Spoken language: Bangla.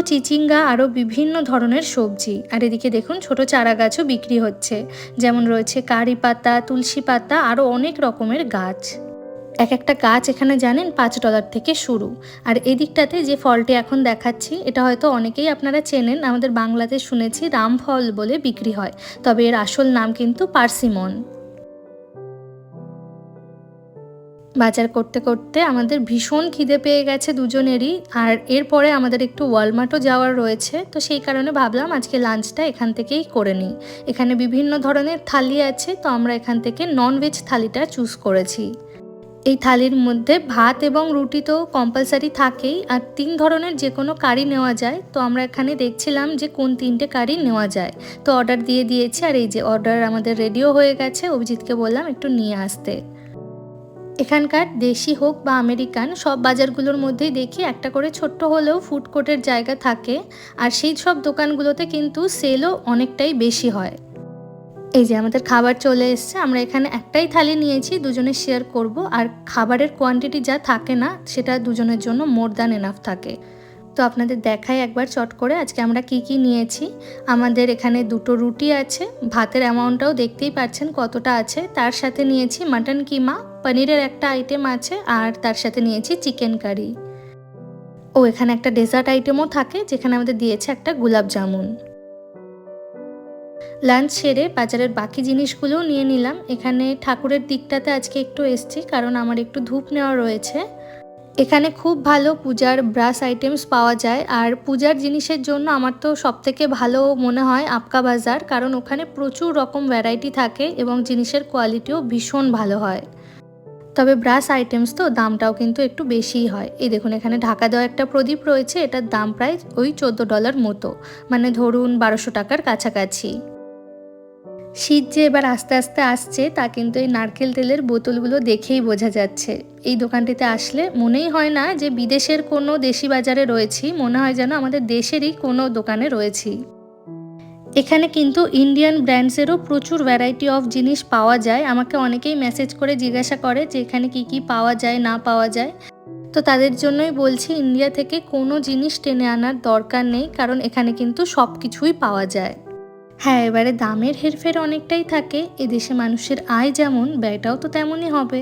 চিচিঙ্গা আরও বিভিন্ন ধরনের সবজি। আর এদিকে দেখুন, ছোট চারা গাছও বিক্রি হচ্ছে। যেমন রয়েছে কারি পাতা, তুলসী পাতা, আরও অনেক রকমের গাছ। এক একটা গাছ এখানে জানেন পাঁচ ডলার থেকে শুরু। আর এদিকটাতে যে ফলটি এখন দেখাচ্ছি, এটা হয়তো অনেকেই আপনারা চেনেন, আমাদের বাংলাতে শুনেছি রামফল বলে বিক্রি হয়। তবে এর আসল নাম কিন্তু পার্সিমন। বাজার করতে করতে আমাদের ভীষণ খিদে পেয়ে গেছে দুজনেরই, আর এরপরে আমাদের একটু ওয়ালমার্টও যাওয়ার রয়েছে। তো সেই কারণে ভাবলাম আজকে লাঞ্চটা এখান থেকেই করে নিই। এখানে বিভিন্ন ধরনের থালি আছে, তো আমরা এখান থেকে নন ভেজ থালিটা চুজ করেছি। এই থালির মধ্যে ভাত এবং রুটি তো কম্পালসারি থাকেই, আর তিন ধরনের যে কোনো কারি নেওয়া যায়। তো আমরা এখানে দেখছিলাম যে কোন তিনটে কারি নেওয়া যায়। তো অর্ডার দিয়ে দিয়েছি, আর এই যে অর্ডার আমাদের রেডিও হয়ে গেছে। অভিজিৎকে বললাম একটু নিয়ে আসতে। এখানকার দেশি হোক বা আমেরিকান, সব বাজারগুলোর মধ্যেই দেখি একটা করে ছোট্ট হলেও ফুড কোর্টের জায়গা থাকে আর সেই সব দোকানগুলোতে কিন্তু সেলও অনেকটাই বেশি হয়। এই যে আমাদের খাবার চলে এসছে, আমরা এখানে একটাই থালি নিয়েছি, দুজনে শেয়ার করব। আর খাবারের কোয়ান্টিটি যা থাকে না, সেটা দুজনের জন্য মোর দ্যান এনাফ থাকে। তো আপনাদের দেখাই একবার চট করে আজকে আমরা কি কি নিয়েছি। আমাদের এখানে দুটো রুটি আছে, ভাতের অ্যামাউন্টটাও দেখতেই পাচ্ছেন কতটা আছে। তার সাথে নিয়েছি মাটন কিমা, পনিরের একটা আইটেম আছে আর তার সাথে নিয়েছি চিকেন কারি ও, এখানে একটা ডেজার্ট আইটেমও থাকে যেখানে আমাদের দিয়েছে একটা গোলাপ জামুন। লাঞ্চ সেরে বাজারের বাকি জিনিসগুলোও নিয়ে নিলাম। এখানে ঠাকুরের দিকটাতে আজকে একটু এসছি কারণ আমার একটু ধূপ নেওয়া রয়েছে। এখানে খুব ভালো পূজার ব্রাশ আইটেমস পাওয়া যায়। আর পূজার জিনিসের জন্য আমার তো সবথেকে ভালো মনে হয় আপকা বাজার, কারণ ওখানে প্রচুর রকম ভ্যারাইটি থাকে এবং জিনিসের কোয়ালিটিও ভীষণ ভালো হয়। তবে ব্রাশ আইটেমস তো দামটাও কিন্তু একটু বেশিই হয়। এই দেখুন, এখানে ঢাকা দেওয়া একটা প্রদীপ রয়েছে, এটার দাম প্রায় ওই চোদ্দ ডলার মতো। মানে ধরুন বারোশো টাকার কাছাকাছি। শীত যে এবার আস্তে আস্তে আসছে, তা কিন্তু এই নারকেল তেলের বোতলগুলো দেখেই বোঝা যাচ্ছে। এই দোকানটিতে আসলে মনেই হয় না যে বিদেশের কোনো দেশি বাজারে রয়েছি, মনে হয় যেন আমাদের দেশেরই কোনো দোকানে রয়েছি। এখানে কিন্তু ইন্ডিয়ান ব্র্যান্ডসেরও প্রচুর ভ্যারাইটি অফ জিনিস পাওয়া যায়। আমাকে অনেকেই মেসেজ করে জিজ্ঞাসা করে যে এখানে কি কি পাওয়া যায়, না পাওয়া যায়। তো তাদের জন্যই বলছি, ইন্ডিয়া থেকে কোনো জিনিস টেনে আনার দরকার নেই, কারণ এখানে কিন্তু সব কিছুই পাওয়া যায়। হ্যাঁ এবারে দামের হেরফের অনেকটাই থাকে। এদেশে মানুষের আয় যেমন ব্যয়টাও তো তেমনই হবে।